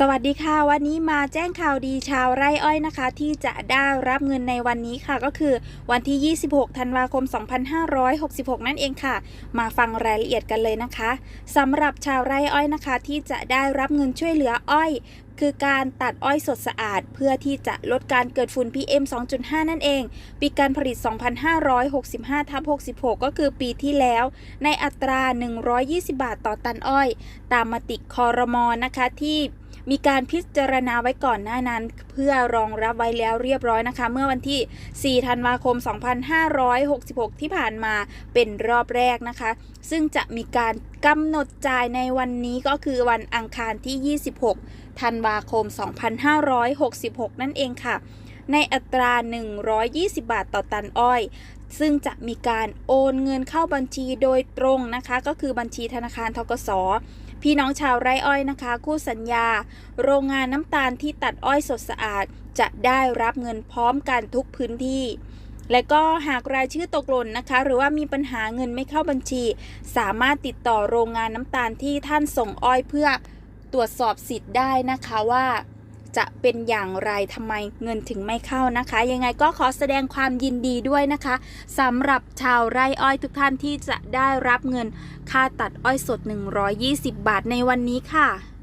สวัสดีค่ะ วันนี้มาแจ้งข่าวดีชาวไร่อ้อยนะคะ ที่จะได้รับเงินในวันนี้ค่ะ ก็คือวันที่ 26 ธันวาคม 2566 นั่นเองค่ะ มาฟังรายละเอียดกันเลยนะคะสำหรับชาวไร่อ้อยนะคะ ที่จะได้รับเงินช่วยเหลืออ้อยคือการตัดอ้อยสดสะอาด เพื่อที่จะลดการเกิดฝุ่น PM 2.5 นั่นเอง ปีการผลิต 2565ทับ66 ก็คือปีที่แล้ว ในอัตรา 120 บาทต่อตันอ้อย ตามมติคอรมอนะคะที่ มีการพิจารณาไว้ก่อนหน้านั้น เพื่อรองรับไว้แล้วเรียบร้อยนะคะ เมื่อวันที่ 4 ธันวาคม 2566 ที่ผ่านมาเป็นรอบแรกนะคะ ซึ่งจะมีการกำหนดจ่ายในวันนี้ก็คือวันอังคารที่ 26 ธันวาคม 2566 นั่นเองค่ะ ในอัตรา 120 บาทต่อตันอ้อยซึ่งจะมีการโอนเงินเข้าบัญชีโดยตรงนะคะ ก็คือบัญชีธนาคารทกส พี่น้องชาวไร่อ้อยนะคะ คู่สัญญา โรงงานน้ำตาลที่ตัดอ้อยสดสะอาด จะได้รับเงินพร้อมกันทุกพื้นที่ และก็หากรายชื่อตกหล่นนะคะ หรือว่ามีปัญหาเงินไม่เข้าบัญชี สามารถติดต่อโรงงานน้ำตาลที่ท่านส่งอ้อยเพื่อตรวจสอบสิทธิ์ได้นะคะว่า จะเป็นอย่างไรทำไมเงินถึงไม่เข้านะคะ ยังไงก็ขอแสดงความยินดีด้วยนะคะสำหรับชาวไร่อ้อยทุกท่านที่จะได้รับเงินค่าตัดอ้อยสด 120 บาทในวันนี้ค่ะ